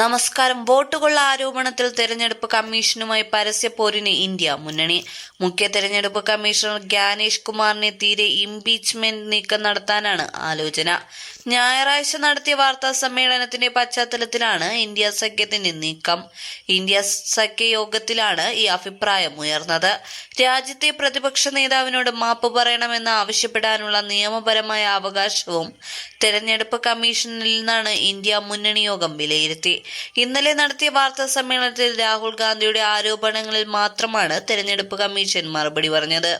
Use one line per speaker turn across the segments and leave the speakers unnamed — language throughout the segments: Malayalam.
നമസ്കാരം. വോട്ടുകൊള്ള ആരോപണത്തിൽ തെരഞ്ഞെടുപ്പ് കമ്മീഷനുമായി പരസ്യ പരസ്യപ്പോരിന് ഇന്ത്യ മുന്നണി. മുഖ്യ തെരഞ്ഞെടുപ്പ് കമ്മീഷണർ ഗ്യാനേഷ് കുമാറിനെ തീരെ ഇംപീച്ച്മെന്റ് നീക്കം നടത്താനാണ് ആലോചന. ഞായറാഴ്ച നടത്തിയ വാർത്താ സമ്മേളനത്തിന്റെ പശ്ചാത്തലത്തിലാണ് ഇന്ത്യ സഖ്യത്തിന്റെ നീക്കം. ഇന്ത്യ സഖ്യ യോഗത്തിലാണ് ഈ അഭിപ്രായം ഉയർന്നത്. രാജ്യത്തെ പ്രതിപക്ഷ നേതാവിനോട് മാപ്പ് പറയണമെന്ന് ആവശ്യപ്പെടാനുള്ള നിയമപരമായ അവകാശവും തെരഞ്ഞെടുപ്പ് കമ്മീഷനിൽ നിന്നാണ് ഇന്ത്യ മുന്നണി യോഗം വിലയിരുത്തി. ഇന്നലെ നടത്തിയ വാർത്താ സമ്മേളനത്തിൽ രാഹുൽ ഗാന്ധിയുടെ ആരോപണങ്ങളിൽ മാത്രമാണ് തെരഞ്ഞെടുപ്പ് കമ്മീഷൻ മറുപടി പറഞ്ഞത്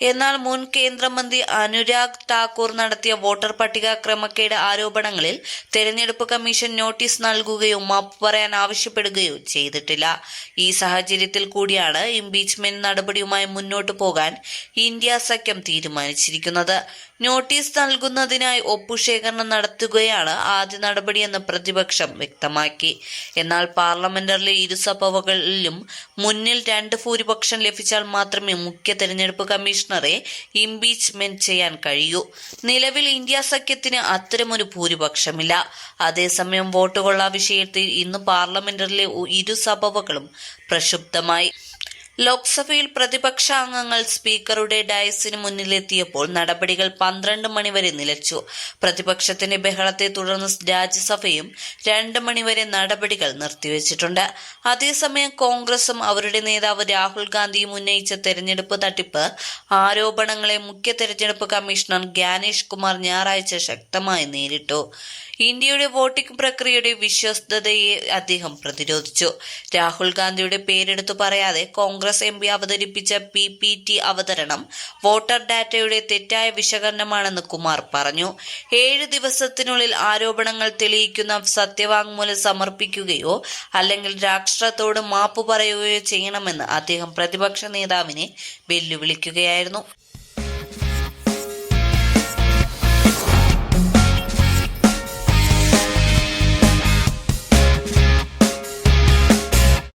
എന്നാൽ മുൻ കേന്ദ്രമന്ത്രി അനുരാഗ് ഠാക്കൂർ നടത്തിയ വോട്ടർ പട്ടിക ക്രമക്കേട് ആരോപണങ്ങളിൽ തെരഞ്ഞെടുപ്പ് കമ്മീഷൻ നോട്ടീസ് നൽകുകയോ മാപ്പ് പറയാൻ ആവശ്യപ്പെടുകയോ ചെയ്തിട്ടില്ല. ഈ സാഹചര്യത്തിൽ കൂടിയാണ് ഇംപീച്ച്മെന്റ് നടപടിയുമായി മുന്നോട്ടു പോകാൻ ഇന്ത്യ സഖ്യം തീരുമാനിച്ചിരിക്കുന്നത്. നോട്ടീസ് നൽകുന്നതിനായി ഒപ്പുശേഖരണം നടത്തുകയാണ് ആദ്യ നടപടിയെന്ന് പ്രതിപക്ഷം വ്യക്തമാക്കി. എന്നാൽ പാർലമെന്ററിലെ ഇരുസഭകളിലും മുന്നിൽ രണ്ട് ഭൂരിപക്ഷം ലഭിച്ചാൽ മാത്രമേ മുഖ്യ തെരഞ്ഞെടുപ്പ് കമ്മീഷണറെ ഇംപീച്ച്മെന്റ് ചെയ്യാൻ കഴിയൂ. നിലവിൽ ഇന്ത്യ സഖ്യത്തിന് അത്തരമൊരു ഭൂരിപക്ഷമില്ല. അതേസമയം വോട്ടുകൊള്ള വിഷയത്തിൽ ഇന്ന് പാർലമെന്ററിലെ ഇരുസഭകളും പ്രക്ഷുബ്ധമായി. ലോക്സഭയിൽ പ്രതിപക്ഷ അംഗങ്ങൾ സ്പീക്കറുടെ ഡയസിന് മുന്നിലെത്തിയപ്പോൾ നടപടികൾ പന്ത്രണ്ട് മണിവരെ നിലച്ചു. പ്രതിപക്ഷത്തിന്റെ ബഹളത്തെ തുടർന്ന് രാജ്യസഭയും രണ്ട് മണിവരെ നടപടികൾ നിർത്തിവെച്ചിട്ടുണ്ട്. അതേസമയം കോൺഗ്രസും അവരുടെ നേതാവ് രാഹുൽ ഗാന്ധിയും ഉന്നയിച്ച തെരഞ്ഞെടുപ്പ് തട്ടിപ്പ് ആരോപണങ്ങളെ മുഖ്യ തെരഞ്ഞെടുപ്പ് കമ്മീഷണർ ഗ്യാനേഷ് കുമാർ ഞായറാഴ്ച ശക്തമായി നേരിട്ടു. ഇന്ത്യയുടെ വോട്ടിംഗ് പ്രക്രിയയുടെ വിശ്വസ്തതയെ അദ്ദേഹം പ്രതിരോധിച്ചു. രാഹുൽ ഗാന്ധിയുടെ പേരെടുത്തു പറയാതെ കോൺഗ്രസ് എം പി അവതരിപ്പിച്ച പി പി ടി അവതരണം വോട്ടർ ഡാറ്റയുടെ തെറ്റായ വിശകലനമാണെന്ന് കുമാർ പറഞ്ഞു. ഏഴ് ദിവസത്തിനുള്ളിൽ ആരോപണങ്ങൾ തെളിയിക്കുന്ന സത്യവാങ്മൂലം സമർപ്പിക്കുകയോ അല്ലെങ്കിൽ രാഷ്ട്രത്തോട് മാപ്പ് പറയുകയോ ചെയ്യണമെന്ന് അദ്ദേഹം പ്രതിപക്ഷ നേതാവിനെ വെല്ലുവിളിക്കുകയായിരുന്നു.